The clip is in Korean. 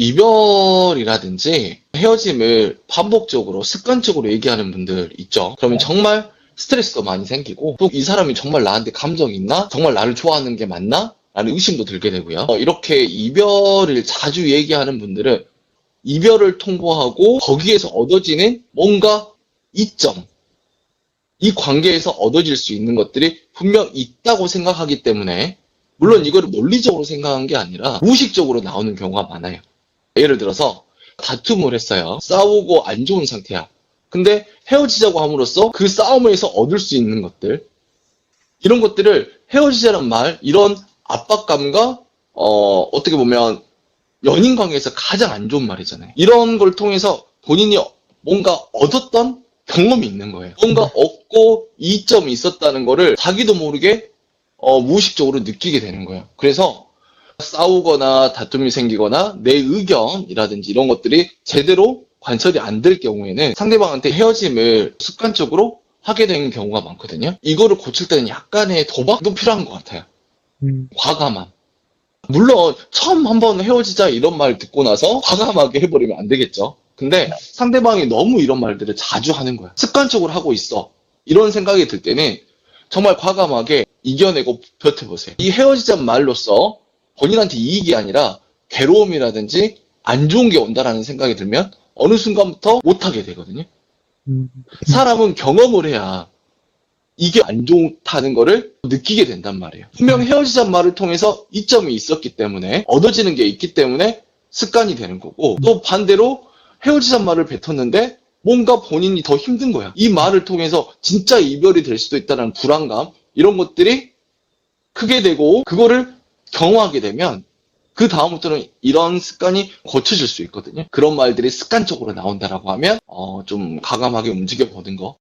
이별이라든지 헤어짐을 반복적으로 습관적으로 얘기하는 분들 있죠. 그러면 정말 스트레스도 많이 생기고 또 이 사람이 정말 나한테 감정이 있나? 정말 나를 좋아하는 게 맞나? 라는 의심도 들게 되고요. 어, 이렇게 이별을 자주 얘기하는 분들은 이별을 통보하고 거기에서 얻어지는 뭔가 이점, 이 관계에서 얻어질 수 있는 것들이 분명 있다고 생각하기 때문에 물론 이거를 논리적으로 생각한 게 아니라 무의식적으로 나오는 경우가 많아요. 예를 들어서 다툼을 했어요. 싸우고 안 좋은 상태야. 근데 헤어지자고 함으로써 그 싸움에서 얻을 수 있는 것들 이런 것들을 헤어지자는 말 이런 압박감과 어 어떻게 보면 연인 관계에서 가장 안 좋은 말이잖아요. 이런 걸 통해서 본인이 뭔가 얻었던 경험이 있는 거예요. 뭔가 얻고 이점이 있었다는 거를 자기도 모르게 어, 무의식적으로 느끼게 되는 거예요. 그래서 싸우거나 다툼이 생기거나 내 의견이라든지 이런 것들이 제대로 관철이 안 될 경우에는 상대방한테 헤어짐을 습관적으로 하게 되는 경우가 많거든요. 이거를 고칠 때는 약간의 도박도 필요한 것 같아요. 음, 과감함. 물론 처음 한번 헤어지자 이런 말 듣고 나서 과감하게 해버리면 안 되겠죠. 근데 상대방이 너무 이런 말들을 자주 하는 거야. 습관적으로 하고 있어. 이런 생각이 들 때는 정말 과감하게 이겨내고 버텨보세요. 이 헤어지자 말로써 본인한테 이익이 아니라 괴로움이라든지 안 좋은 게 온다라는 생각이 들면 어느 순간부터 못하게 되거든요. 음, 사람은 경험을 해야 이게 안 좋다는 거를 느끼게 된단 말이에요. 분명 헤어지자는 말을 통해서 이점이 있었기 때문에 얻어지는 게 있기 때문에 습관이 되는 거고 또 반대로 헤어지자는 말을 뱉었는데 뭔가 본인이 더 힘든 거야. 이 말을 통해서 진짜 이별이 될 수도 있다는 불안감 이런 것들이 크게 되고 그거를 경험하게 되면 그 다음부터는 이런 습관이 고쳐질 수 있거든요. 그런 말들이 습관적으로 나온다라고 하면 어, 좀 과감하게 움직여 보는 거